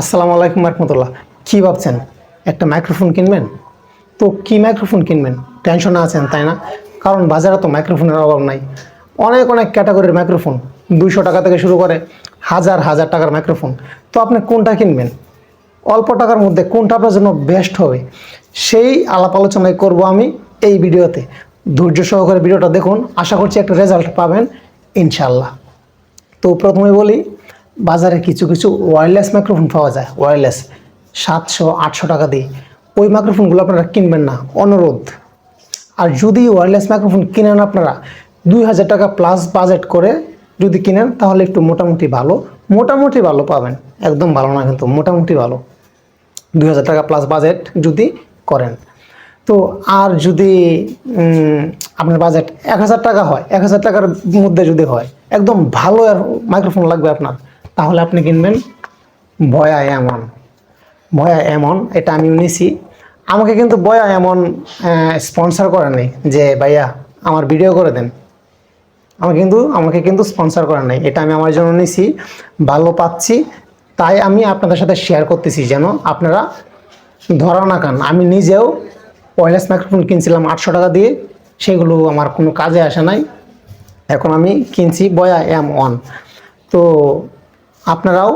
আসসালামু আলাইকুম রহমতুল্লাহ। কী ভাবছেন? একটা মাইক্রোফোন কিনবেন? তো কী মাইক্রোফোন কিনবেন? টেনশনে আছেন, তাই না? কারণ বাজারে তো মাইক্রোফোনের অভাব নাই। অনেক অনেক ক্যাটাগরির মাইক্রোফোন দুইশো টাকা থেকে শুরু করে হাজার হাজার টাকার মাইক্রোফোন তো আপনি কোনটা কিনবেন? অল্প টাকার মধ্যে কোনটা আপনার জন্য বেস্ট হবে? সেই আলাপ আলোচনায় করব আমি এই ভিডিওতে। ধৈর্য সহকারে ভিডিওটা দেখুন। আশা করছি একটা রেজাল্ট পাবেন ইনশাল্লাহ তো প্রথমে বলি বাজারে কিছু কিছু ওয়্যারলেস মাইক্রোফোন পাওয়া যায় ওয়্যারলেস সাতশো, আটশো টাকা দিয়ে। ওই মাইক্রোফোনগুলো আপনারা কিনবেন না, অনুরোধ। আর যদি ওয়্যারলেস মাইক্রোফোন কিনেন আপনারা, দুই হাজার টাকা প্লাস বাজেট করে যদি কিনেন, তাহলে একটু মোটামুটি ভালো মোটামুটি ভালো পাবেন। একদম ভালো না, কিন্তু মোটামুটি ভালো। দুই হাজার টাকা প্লাস বাজেট যদি করেন। তো আর যদি আপনার বাজেট এক হাজার টাকা হয়, এক হাজার টাকার মধ্যে যদি হয়, একদম ভালো মাইক্রোফোন লাগবে আপনার। তাহলে আপনি কিনবেন ভয়া এমন ভয়া এমন, এটা আমি নিছি। আমাকে কিন্তু বয়া এমন স্পন্সর করে নেই যে, ভাইয়া, আমার ভিডিও করে দেন। আমাকে কিন্তু আমাকে কিন্তু স্পন্সর করা নাই। এটা আমি আমার জন্য নিছি, ভালো পাচ্ছি। তাই আমি আপনাদের সাথে শেয়ার করতেছি যেন আপনারা ধরা না খান। আমি নিজেও ওয়্যারলেস মাইক্রোফোন কিনছিলাম আটশো টাকা দিয়ে, সেগুলো আমার কোনো কাজে আসে নাই। এখন আমি কিনছি বয়া এম ওয়ান তো আপনারাও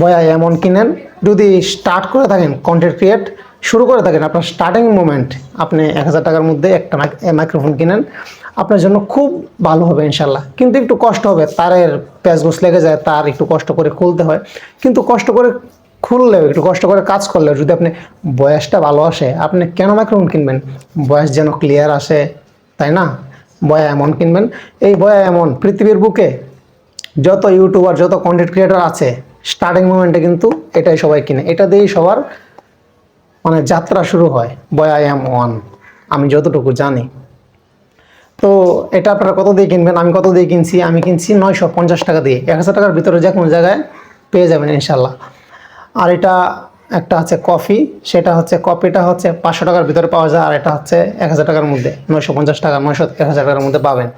বয়া এমন কিনেন, যদি স্টার্ট করে থাকেন কন্টেন্ট ক্রিয়েট শুরু করে থাকেন, আপনার স্টার্টিং মোমেন্ট আপনি এক হাজার টাকার মধ্যে একটা মাইক্রোফোন কিনেন, আপনার জন্য খুব ভালো হবে ইনশাল্লাহ। কিন্তু একটু কষ্ট হবে, তারের প্যাচগুস লেগে যায়, তার একটু কষ্ট করে খুলতে হয়। কিন্তু কষ্ট করে খুললেও, একটু কষ্ট করে কাজ করলেও, যদি আপনি বয়সটা ভালো আসে, আপনি কেন মাইক্রোফোন কিনবেন? বয়স যেন ক্লিয়ার আসে, তাই না? বয়া এমন কিনবেন। এই বয়া এমন পৃথিবীর বুকে যত ইউটিউবার যত কন্টেন্ট ক্রিয়েটার আছে স্টার্টিং মোমেন্টে কিন্তু এটাই সবাই কিনে। এটা দিয়েই সবার মানে যাত্রা শুরু হয় বয় আই এম ওয়ান আমি যতটুকু জানি। তো এটা আপনারা কত দিয়ে কিনবেন? আমি কত দিয়ে কিনছি? আমি কিনছি নয়শো পঞ্চাশ টাকা দিয়ে। এক হাজার টাকার ভিতরে যে কোনো জায়গায় পেয়ে যাবেন ইনশাল্লাহ। আর এটা একটা হচ্ছে কফি সেটা হচ্ছে কপিটা হচ্ছে পাঁচশো টাকার ভিতরে পাওয়া যায়, আর এটা হচ্ছে এক হাজার টাকার মধ্যে, নয়শো পঞ্চাশ টাকা, নয়শো, এক হাজার টাকার মধ্যে পাবেন।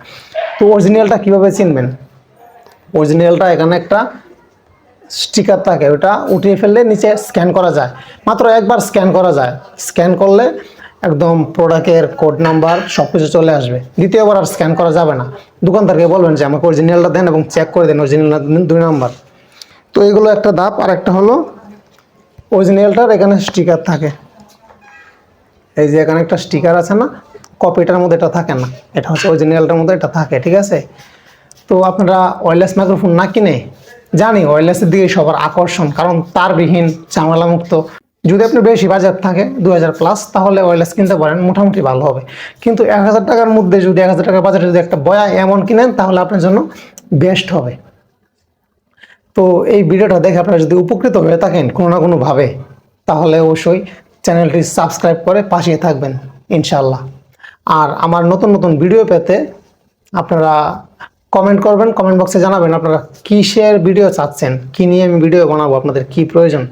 তো অরিজিনালটা কীভাবে চিনবেন? অরিজিনালটা এখানে একটা স্টিকার থাকে, ওটা উঠিয়ে ফেললে নিচে স্ক্যান করা যায়। মাত্র একবার স্ক্যান করা যায়। স্ক্যান করলে একদম প্রোডাক্টের কোড নাম্বার সব কিছু চলে আসবে। দ্বিতীয়বার আর স্ক্যান করা যাবে না। দোকানদারকে বলবেন যে, আমাকে অরিজিনালটা দেন এবং চেক করে দেন অরিজিনালটা দিন, দুই নাম্বার তো এগুলো একটা ধাপ। আর একটা হলো অরিজিনালটার এখানে স্টিকার থাকে। এই যে এখানে একটা স্টিকার আছে না কপিটার মধ্যে এটা থাকে না। এটা হচ্ছে অরিজিনালটার মধ্যে এটা থাকে, ঠিক আছে? তো আপনারা ওয়্যারলেস মাইক্রোফোন না কিনে জানি ওয়্যারলেসের দিকে সবার আকর্ষণ, কারণ তারবিহীন চামড়ামুক্ত যদি আপনি বেশি বাজার থাকে দু হাজার প্লাস তাহলে ওয়্যারলেস কিনতে পারেন, মোটামুটি ভালো হবে। কিন্তু এক হাজার টাকার মধ্যে যদি এক হাজার টাকার বাজারে যদি একটা বয়া এমন কিনেন, তাহলে আপনার জন্য বেস্ট হবে। তো এই ভিডিওটা দেখে আপনারা যদি উপকৃত হয়ে থাকেন কোনো না কোনোভাবে, তাহলে অবশ্যই চ্যানেলটি সাবস্ক্রাইব করে পাশে থাকবেন ইনশাল্লাহ আর আমার নতুন নতুন ভিডিও পেতে আপনারা কমেন্ট করবেন কমেন্ট বক্সে জানাবেন আপনারা কিসের ভিডিও চাচ্ছেন, কী নিয়ে আমি ভিডিও বানাবো, আপনাদের কি প্রয়োজন।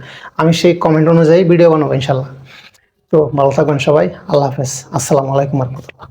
আমি সেই কমেন্ট অনুযায়ী ভিডিও বানাবো ইনশাল্লাহ। তো ভালো থাকবেন সবাই, আল্লাহ হাফেজ। আসসালামু আলাইকুম রহমতুল্লাহ।